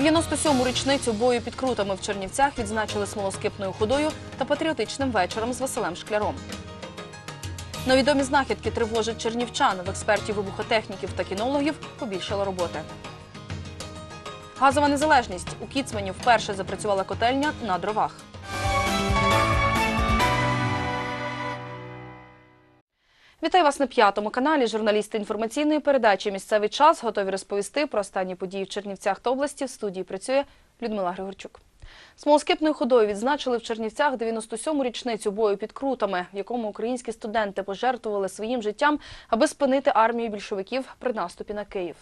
97-му річницю бою під крутами в Чернівцях відзначили смолоскипною ходою та патріотичним вечором з Василем Шкляром. Невідомі знахідки тривожать чернівчан. В експертів вибухотехніків та кінологів побільшало роботи. Газова незалежність. У Кіцмені вперше запрацювала котельня на дровах. Вітаю вас на п'ятому каналі. Журналісти інформаційної передачі Місцевий час готові розповісти про останні події в Чернівцях та області. В студії працює Людмила Григорчук. Смолоскипною ходою відзначили в Чернівцях 97-му річницю бою під крутами, в якому українські студенти пожертвували своїм життям, аби спинити армію більшовиків при наступі на Київ.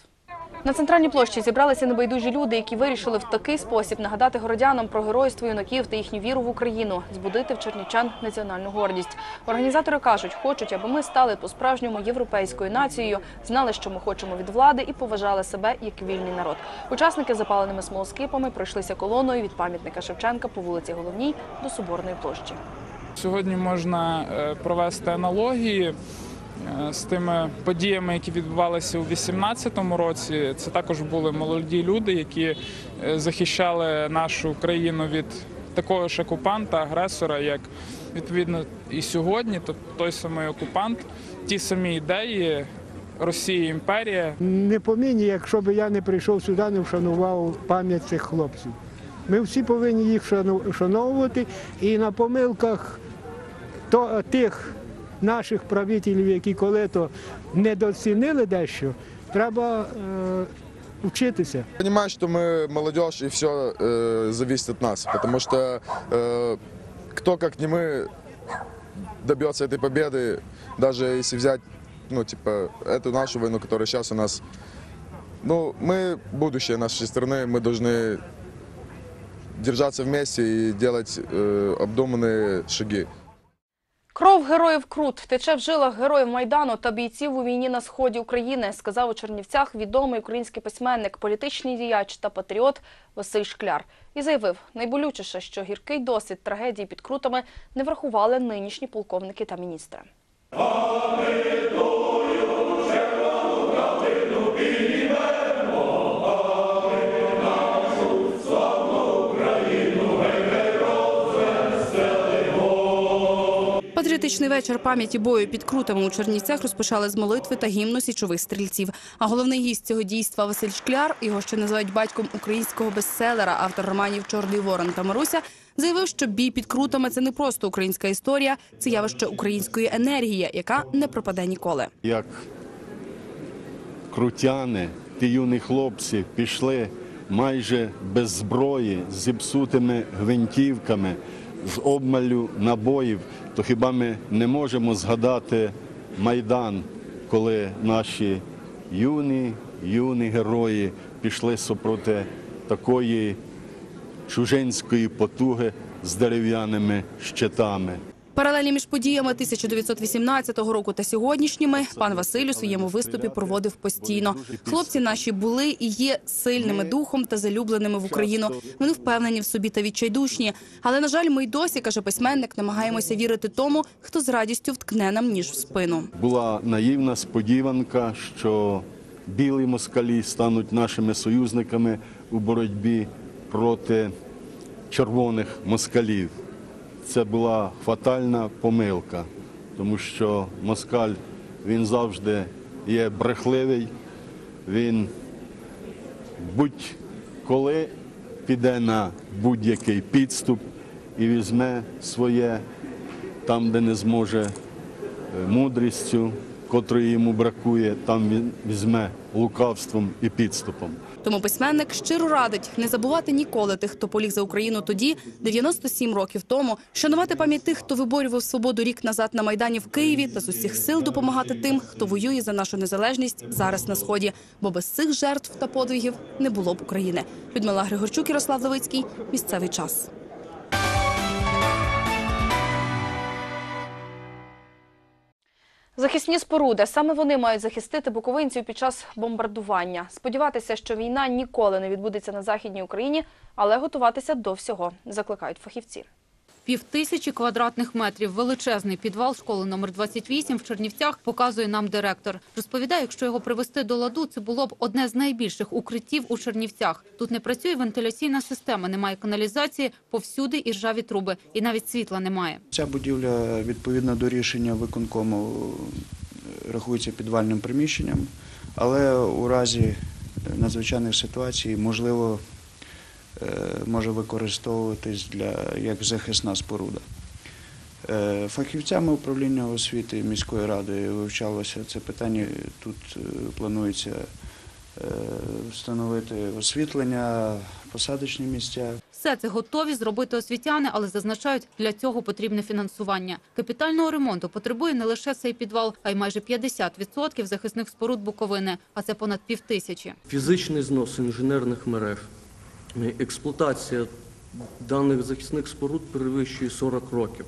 На центральній площі зібралися небайдужі люди, які вирішили в такий спосіб нагадати городянам про геройство юнаків та їхню віру в Україну, збудити в чернівчан національну гордість. Організатори кажуть, хочуть, аби ми стали по-справжньому європейською нацією, знали, що ми хочемо від влади, і поважали себе як вільний народ. Учасники запаленими смолоскипами пройшлися колоною від пам'ятника Шевченка по вулиці Головній до Соборної площі. Сьогодні можна е, провести аналогії з тими подіями, які відбувалися у 2018 році. Це також були молоді люди, які е, захищали нашу країну від такого ж окупанта, агресора, як відповідно і сьогодні. Тобто той самий окупант, ті самі ідеї. Росія імперія, Не поміні, якщо б я не прийшов сюди, не вшанував пам'ять цих хлопців. Ми всі повинні їх вшановувати і на помилках тих наших правителів, які коли-то недоцінили дещо, треба е, вчитися. Понимаю, что мы молодежь и все э, зависит от нас, потому что э, кто как не мы добьется этой победы, даже если взять, ну типа эту нашу войну, которая сейчас у нас, ну мы будущее нашей страны, мы должны держаться вместе и делать э, обдуманные шаги. Кров героїв Крут тече в жилах героїв Майдану та бійців у війні на сході України, сказав у Чернівцях відомий український письменник, політичний діяч та патріот Василь Шкляр. І заявив, найболючіше, що гіркий досвід трагедії під Крутами не врахували нинішні полковники та міністри. Патріотичний вечір пам'яті бою під крутами у Чернівцях розпочали з молитви та гімну січових стрільців. А головний гість цього дійства Василь Шкляр, його ще називають батьком українського бестселера, автор романів Чорний Ворон та Маруся, заявив, що бій під крутами це не просто українська історія, це явище української енергії, яка не пропаде ніколи. як крутяни, ті юні хлопці пішли майже без зброї, зіпсутими гвинтівками, з обмалю набоїв, то хіба ми не можемо згадати Майдан, коли наші юні, юні герої пішли супроти такої чужинської потуги з дерев'яними щитами. Паралелі між подіями 1918 року та сьогоднішніми пан Василь у своєму виступі проводив постійно. Хлопці наші були і є сильними духом та залюбленими в Україну. Вони впевнені в собі та відчайдушні. Але на жаль, ми й досі каже письменник, намагаємося вірити тому, хто з радістю вткне нам ніж в спину. була наївна сподіванка, що білі москалі стануть нашими союзниками у боротьбі проти червоних москалів. Це була фатальна помилка, тому що москаль він завжди є брехливий, він будь-коли піде на будь-який підступ і візьме своє там, де не зможе е, мудрістю, котрої йому бракує, там він візьме лукавством і підступом. Тому письменник щиро радить не забувати ніколи тих, хто поліг за Україну тоді, 97 років тому, шанувати пам'ять тих, хто виборював свободу рік назад на майдані в Києві, та з усіх сил допомагати тим, хто воює за нашу незалежність зараз на сході. Бо без цих жертв та подвигів не було б України. Людмила Григорчук, Ярослав Левицький. Місцевий час. Захисні споруди саме вони мають захистити буковинців під час бомбардування. Сподіватися, що війна ніколи не відбудеться на західній Україні, але готуватися до всього закликають фахівці. Півтисячі квадратних метрів, величезний підвал школи номер 28 в Чернівцях показує нам директор. Розповідає, якщо його привести до ладу, це було б одне з найбільших укриттів у Чернівцях. Тут не працює вентиляційна система, немає каналізації, повсюди і ржаві труби, і навіть світла немає. Ця будівля відповідно до рішення виконкому е, рахується підвальним приміщенням, але у разі надзвичайних ситуацій можливо може використовуватись для як захисна споруда. Е, Фахівцями управління освіти міської ради вивчалося це питання. Тут е, планується е, встановити освітлення, посадочні місця. Все це готові зробити освітяни, але зазначають, для цього потрібне фінансування. Капітального ремонту потребує не лише цей підвал, а й майже 50% захисних споруд Буковини, а це понад півтисячі. Фізичний знос інженерних мереж, е, експлуатація даних захисних споруд перевищує 40 років.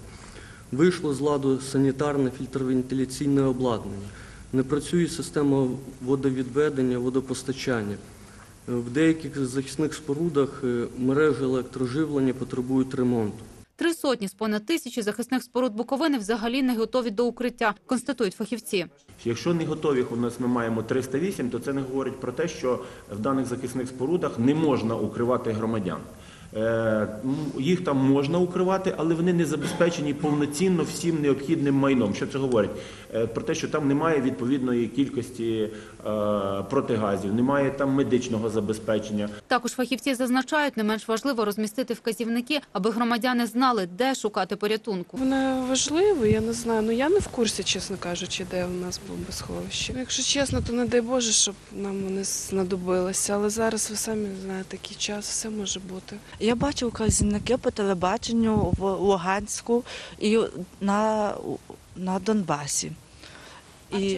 Вийшло з ладу санітарне фільтровентиляційне обладнання. Не працює система водовідведення, водопостачання. Е, В деяких захисних спорудах е, мережі електроживлення потребують ремонту. Три сотні з понад тисячі захисних споруд Буковини взагалі не готові до укриття, констатують фахівці. Якщо не готові, у нас ми маємо 308, то це не говорить про те, що в даних захисних спорудах не можна укривати громадян. Е, Їх там можна укривати, але вони не забезпечені повноцінно всім необхідним майном. Що це говорить? Е, Про те, що там немає відповідної кількості е, протигазів, немає там медичного забезпечення. Також фахівці зазначають, не менш важливо розмістити вказівники, аби громадяни знали, де шукати порятунку. Воно важливо, я не знаю. Ну я не в курсі, чесно кажучи, де у нас бомбосховище. Якщо чесно, то не дай Боже, щоб нам вони знадобилися. Але зараз ви самі знаєте, такий час, все може бути. Я бачу вказівники по телебаченню в Луганську і на, на Донбасі. І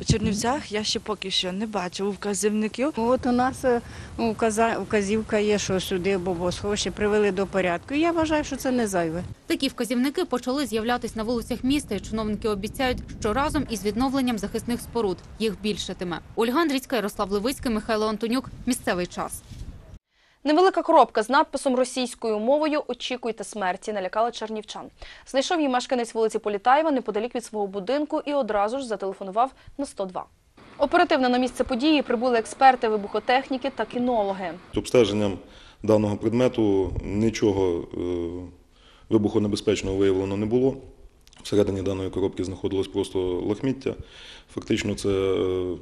у Чернівцях я ще поки що не бачу вказівників. От у нас е, вказівка є, що сюди бомбосховище привели до порядку. І я вважаю, що це не зайве. Такі вказівники почали з'являтись на вулицях міста, і чиновники обіцяють, що разом із відновленням захисних споруд їх більшатиме. Ольга Андрійська, Ярослав Левицький, Михайло Антонюк. Місцевий час. Невелика коробка з надписом російською мовою Очікуйте смерті налякала чернівчан. Знайшов її мешканець вулиці Політаєва неподалік від свого будинку і одразу ж зателефонував на 102. Оперативно на місце події прибули експерти вибухотехніки та кінологи. Обстеженням даного предмету нічого е, вибухонебезпечного виявлено не було. Всередині даної коробки знаходилось просто лахміття. Фактично, це е,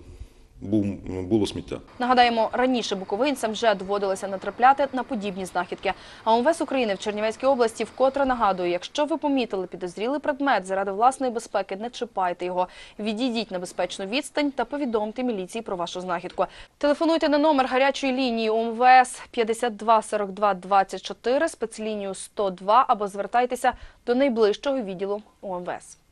було сміття. Нагадаємо, раніше буковинцям вже доводилося натрапляти на подібні знахідки. А МВС України в Чернівецькій області вкотре нагадує, якщо ви помітили підозрілий предмет заради власної безпеки, не чіпайте його. Відійдіть на безпечну відстань та повідомте міліції про вашу знахідку. Телефонуйте на номер гарячої лінії УМВС 52 42 24, спецлінію 102 або звертайтеся до найближчого відділу УМВС.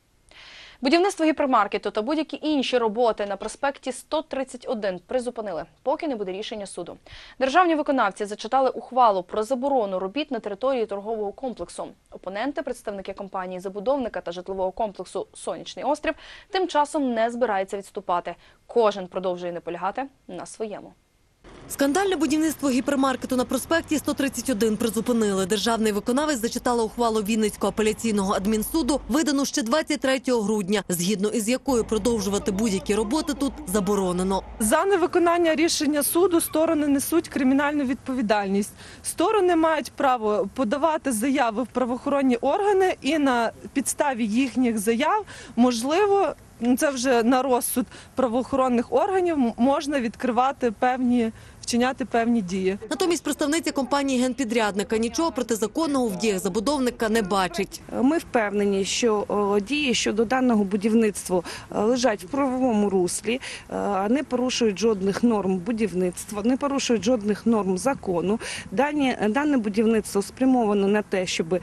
Будівництво гіпермаркету та будь-які інші роботи на проспекті 131 призупинили, поки не буде рішення суду. Державні виконавці зачитали ухвалу про заборону робіт на території торгового комплексу. Опоненти, представники компанії забудовника та житлового комплексу Сонячний острів, тим часом не збираються відступати. Кожен продовжує наполягати на своєму. Скандальне будівництво гіпермаркету на проспекті 131 призупинили. Державний виконавець зачитала ухвалу Вінницького апеляційного адмінсуду, видану ще 23 грудня, згідно із якою продовжувати будь-які роботи тут заборонено. За невиконання рішення суду сторони несуть кримінальну відповідальність. Сторони мають право подавати заяви в правоохоронні органи, і на підставі їхніх заяв можливо. Це вже на розсуд правоохоронних органів можна відкривати певні вчиняти певні дії. Натомість представниця компанії генпідрядника нічого протизаконного в діях забудовника не бачить. Ми впевнені, що дії щодо даного будівництва е, лежать в правовому руслі, е, не порушують жодних норм будівництва, не порушують жодних норм закону. Дані, дане будівництво спрямовано на те, щоб е,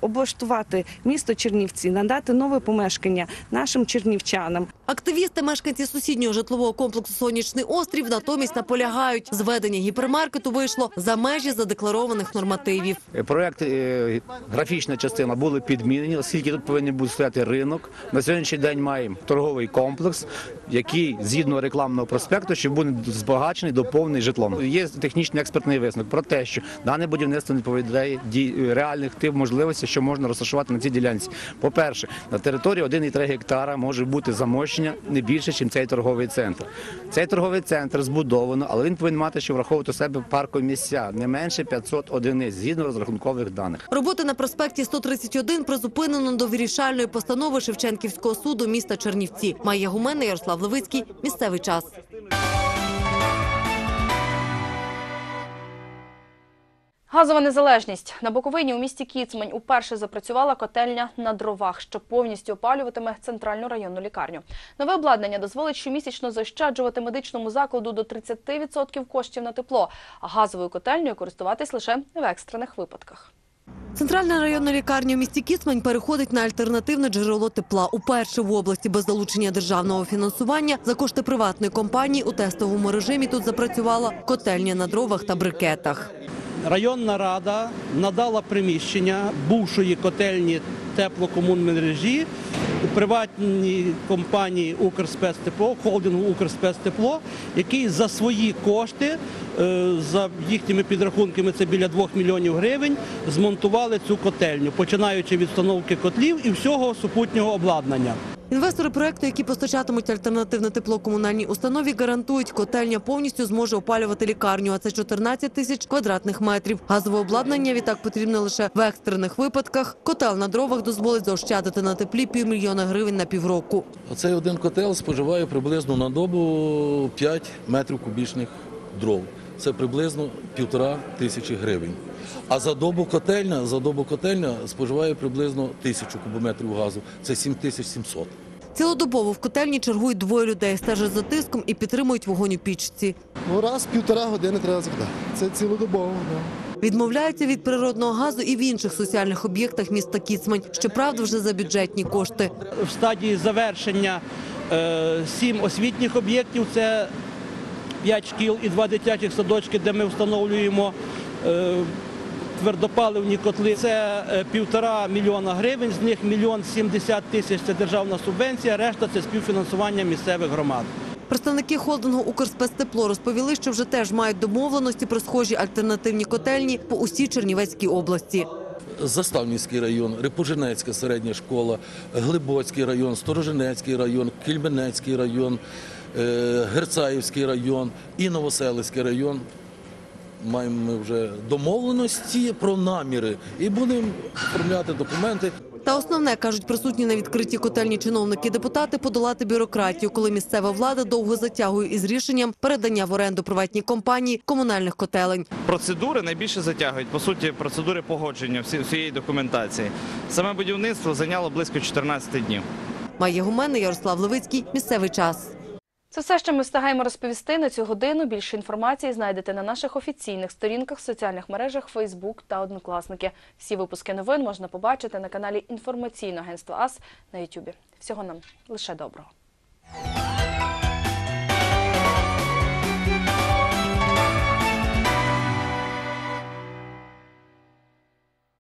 облаштувати місто Чернівці, надати нове помешкання нашим чернівчанам. Активісти, мешканці сусіднього житлового комплексу Сонячний острів, натомість наполягають, вважають, зведення гіпермаркету вийшло за межі задекларованих нормативів. Проект е, графічна частина були підмінені, оскільки тут повинен бути стояти ринок. На сьогоднішній день маємо торговий комплекс, який згідно рекламного проспекту, що буде збагачений, доповнений житлом. Є технічний експертний висновок про те, що дане будівництво не відповідає дій- реальних тип можливостей, що можна розташувати на цій ділянці. По-перше, на території 1,3 гектара може бути замощення не більше, ніж цей торговий центр. Цей торговий центр збудовано, але він повинен мати, що враховувати у себе паркові місця не менше 500 одиниць згідно розрахункових даних. Роботи на проспекті 131 призупинено до вирішальної постанови Шевченківського суду міста Чернівці. Майя Гумена, Ярослав Левицький. Місцевий час. Газова незалежність на Буковині у місті Кіцмань уперше запрацювала котельня на дровах, що повністю опалюватиме центральну районну лікарню. Нове обладнання дозволить щомісячно заощаджувати медичному закладу до 30% коштів на тепло, а газовою котельнею користуватись лише в екстрених випадках. Центральна районна лікарня в місті Кіцмань переходить на альтернативне джерело тепла. Уперше в області без залучення державного фінансування за кошти приватної компанії у тестовому режимі тут запрацювала котельня на дровах та брикетах. Районна рада надала приміщення бувшої котельні теплокомунмережі приватній компанії Укрспецтепло, холдингу Укрспецтепло, який за свої кошти, за їхніми підрахунками, це біля 2 мільйонів гривень, змонтували цю котельню, починаючи від встановки котлів і всього супутнього обладнання. Інвестори проекту, які постачатимуть альтернативне тепло комунальній установі, гарантують, котельня повністю зможе опалювати лікарню, а це 14 тисяч квадратних метрів. Газове обладнання відтак потрібне лише в екстрених випадках. Котел на дровах дозволить заощадити на теплі півмільйона гривень на півроку. Оцей один котел споживає приблизно на добу 5 метрів кубічних дров. Це приблизно півтора тисячі гривень. А за добу котельня, за добу котельня споживає приблизно тисячу кубометрів газу. Це 7700. Цілодобово в котельні чергують двоє людей, стежать за тиском і підтримують вогонь у пічці. Ну, раз в півтора години треба закидати. Це цілодобово. Да. Відмовляються від природного газу і в інших соціальних об'єктах міста Кіцмань. Щоправда, вже за бюджетні кошти. в стадії завершення е, сім освітніх об'єктів. Це п'ять шкіл і два дитячих садочки, де ми встановлюємо е, твердопаливні котли. Це е, півтора мільйона гривень, з них мільйон сімдесят тисяч це державна субвенція, решта це співфінансування місцевих громад. Представники холдингу «Укрспецтепло» розповіли, що вже теж мають домовленості про схожі альтернативні котельні по усій Чернівецькій області. Заставнівський район, Рипожинецька середня школа, Глибоцький район, Сторожинецький район, Кільменецький район, Герцаївський район і Новоселицький район. Маємо ми вже домовленості про наміри і будемо оформляти документи. Та основне, кажуть присутні на відкритті котельні чиновники депутати подолати бюрократію, коли місцева влада довго затягує із рішенням передання в оренду приватній компанії комунальних котелень. Процедури найбільше затягують, по суті, процедури погодження всієї документації. Саме будівництво зайняло близько 14 днів. Майя Гуменна, Ярослав Левицький. Місцевий час. Це все, що ми встигаємо розповісти на цю годину. Більше інформації знайдете на наших офіційних сторінках соціальних мережах Фейсбук та Однокласники. Всі випуски новин можна побачити на каналі інформаційного агентства АС на Ютубі. Всього нам лише доброго.